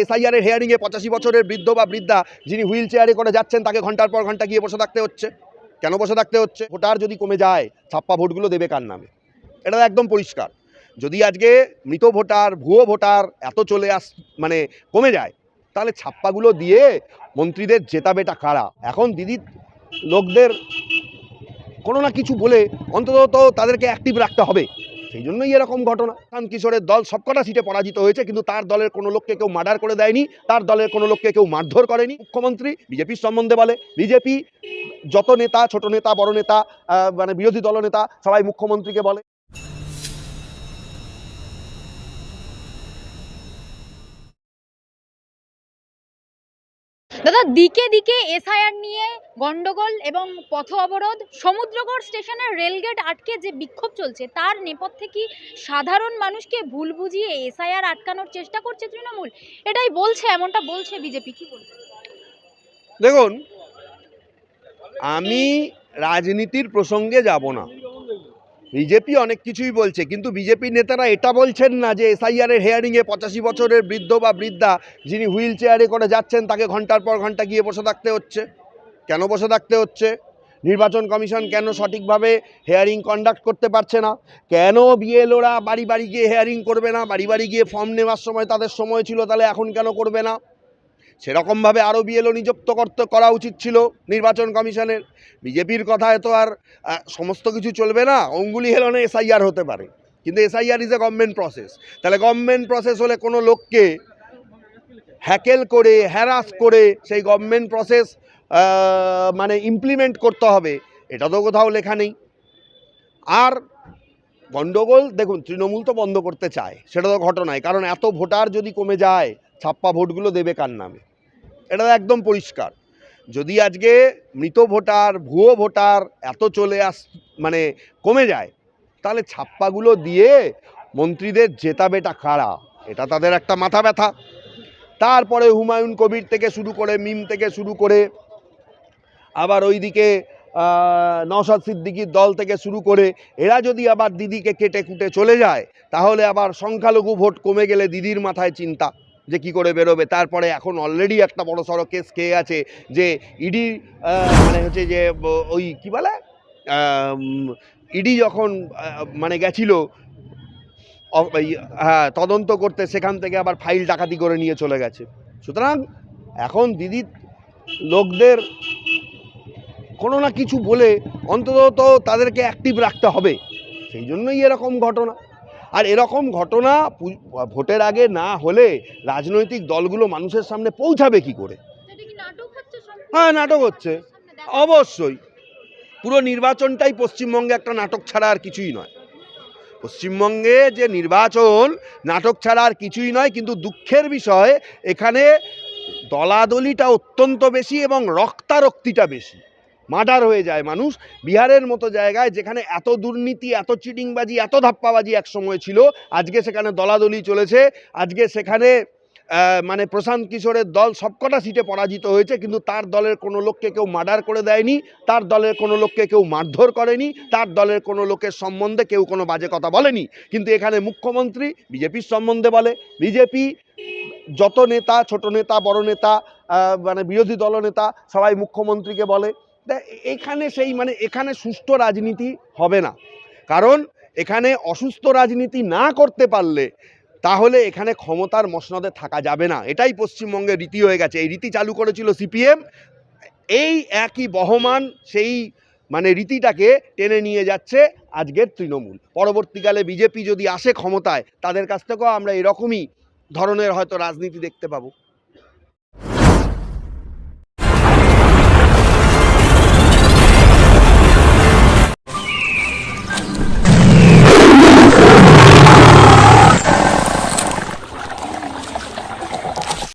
SIR এর হেয়ারিংয়ে পঁচাশি বছরের বৃদ্ধ বা বৃদ্ধা যিনি হুইল চেয়ারে করে যাচ্ছেন, তাকে ঘণ্টার পর ঘণ্টা গিয়ে বসে থাকতে হচ্ছে। কেন বসে থাকতে হচ্ছে? ভোটার যদি কমে যায়, ছাপ্পা ভোটগুলো দেবে কার নামে? এটা একদম পরিষ্কার। যদি আজকে মৃত ভোটার, ভুয়ো ভোটার এত চলে আস মানে কমে যায়, তাহলে ছাপ্পাগুলো দিয়ে মন্ত্রীদের জেতাবেটা কারা? এখন দিদি লোকদের কোনো না কিছু বলে অন্তত তাদেরকে অ্যাক্টিভ রাখতে হবে। সেই জন্যই এরকম ঘটনা। কারণ কিশোরের দল সবকটা সিটে পরাজিত হয়েছে, কিন্তু তার দলের কোনো লোককে কেউ মার্ডার করে দেয়নি, তার দলের কোনো লোককে কেউ মারধর করেনি। মুখ্যমন্ত্রী, বিজেপির সম্বন্ধে বলে, বিজেপি যত নেতা, ছোট নেতা, বড় নেতা মানে বিরোধী দলনেতা, সবাই মুখ্যমন্ত্রীকে বলে। দাদা, দিকে দিকে এসআইআর নিয়ে গন্ডগোল এবং পথ অবরোধ, সমুদ্রগড় স্টেশনের রেলগেট আটকে যে বিক্ষোভ চলছে, তার নেপথ্যে কি সাধারণ মানুষকে ভুল বুঝিয়ে এসআইআর আটকানোর চেষ্টা করছে তৃণমূল? এটাই বলছে, এমনটা বলছে বিজেপি, কি বলছে দেখুন, আমি রাজনীতির প্রসঙ্গে যাব না। বিজেপি অনেক কিছুই বলছে, কিন্তু বিজেপি নেতারা এটা বলছেন না যে এসআইআর এর হেয়ারিংয়ে পঁচাশি বছরের বৃদ্ধ বা বৃদ্ধা যিনি হুইল চেয়ারে করে যাচ্ছেন, তাকে ঘণ্টার পর ঘণ্টা গিয়ে বসে থাকতে হচ্ছে। কেন বসে থাকতে হচ্ছে? নির্বাচন কমিশন কেন সঠিকভাবে হেয়ারিং কন্ডাক্ট করতে পারছে না? কেন বিএলওরা বাড়ি বাড়ি গিয়ে হেয়ারিং করবে না? বাড়ি বাড়ি গিয়ে ফর্ম নেওয়ার সময় তাদের সময় ছিল, তাহলে এখন কেন করবে না? সেরকমভাবে আরও বিএলও নিযুক্ত করতে, করা উচিত ছিল নির্বাচন কমিশনের। বিজেপির কথায় তো আর সমস্ত কিছু চলবে না, অঙ্গুলি হেলনে এসআইআর হতে পারে। কিন্তু SIR is a government process তাহলে গভর্নমেন্ট প্রসেস হলে কোনো লোককে হ্যাকেল করে হ্যারাস করে সেই গভর্নমেন্ট প্রসেস মানে ইমপ্লিমেন্ট করতে হবে, এটা তো কোথাও লেখা নেই। আর গণ্ডগোল দেখুন, তৃণমূল তো বন্ধ করতে চায়, সেটা তো ঘটনায়। কারণ এত ভোটার যদি কমে যায়, ছাপ্পা ভোটগুলো দেবে কার নামে? এটা একদম পরিষ্কার। যদি আজকে মৃত ভোটার ভুয়ো ভোটার এত চলে আস মানে কমে যায় তাহলে ছাপ্পাগুলো দিয়ে মন্ত্রীদের জেতাবেটা কারা? এটা তাদের একটা মাথা ব্যথা। তারপরে হুমায়ুন কবির থেকে শুরু করে মিম থেকে শুরু করে আবার ওইদিকে আহ, নওশাদ সিদ্দিকির দল থেকে শুরু করে এরা যদি আবার দিদিকে কেটে কুটে চলে যায় তাহলে আবার সংখ্যালঘু ভোট কমে গেলে দিদির মাথায় চিন্তা। যে কি করে বেরোবে? তারপরে এখন অলরেডি একটা বড় সড়ো কেস খেয়ে আছে যে ইডি মানে হচ্ছে যে ওই কি বলে? ইডি যখন মানে গেছিল হ্যাঁ তদন্ত করতে সেখান থেকে আবার ফাইল ডাকাতি করে নিয়ে চলে গেছে। সুতরাং এখন দিদি, লোকদের কোনো না কিছু বলে অন্তত তাদেরকে অ্যাক্টিভ রাখতে হবে। সেই জন্যই এরকম ঘটনা। আর এরকম ঘটনা ভোটের আগে না হলে রাজনৈতিক দলগুলো মানুষের সামনে পৌঁছাবে কি করে? হ্যাঁ, নাটক হচ্ছে। অবশ্যই। পুরো নির্বাচনটাই পশ্চিমবঙ্গে একটা নাটক ছাড়া আর কিছুই নয়। পশ্চিমবঙ্গে যে নির্বাচন নাটক ছাড়া আর কিছুই নয় কিন্তু দুঃখের বিষয় এখানে দলাদলিটা অত্যন্ত বেশি এবং রক্তারক্তিটা বেশি। মার্ডার হয়ে যায় মানুষ। বিহারের মতো জায়গায় যেখানে এত দুর্নীতি, এত চিটিংবাজি, এত ধাপ্পাবাজি এক সময় ছিল, আজকে সেখানে দলাদলি চলেছে। আজকে সেখানে মানে প্রশান্ত কিশোরের দল সবকটা সিটে পরাজিত হয়েছে, কিন্তু তার দলের কোনো লোককে কেউ মার্ডার করে দেয়নি, তার দলের কোনো লোককে কেউ মারধর করেনি, তার দলের কোনো লোকের সম্বন্ধে কেউ কোনো বাজে কথা বলেনি। কিন্তু এখানে মুখ্যমন্ত্রী বিজেপির সম্বন্ধে বলে। বিজেপি যত নেতা, ছোট নেতা, বড় নেতা মানে বিরোধী দলনেতা, সবাই মুখ্যমন্ত্রীকে বলে। তা এখানে সেই মানে এখানে সুষ্ঠু রাজনীতি হবে না। কারণ এখানে অসুস্থ রাজনীতি না করতে পারলে তাহলে এখানে ক্ষমতার মসনদে থাকা যাবে না। এটাই পশ্চিমবঙ্গের রীতি হয়ে গেছে। এই রীতি চালু করেছিল সিপিএম। এই একই বহমান সেই মানে রীতিটাকে টেনে নিয়ে যাচ্ছে আজকের তৃণমূল। পরবর্তীকালে বিজেপি যদি আসে ক্ষমতায়, তাদের কাছ থেকেও আমরা এরকমই ধরনের হয়তো রাজনীতি দেখতে পাবো।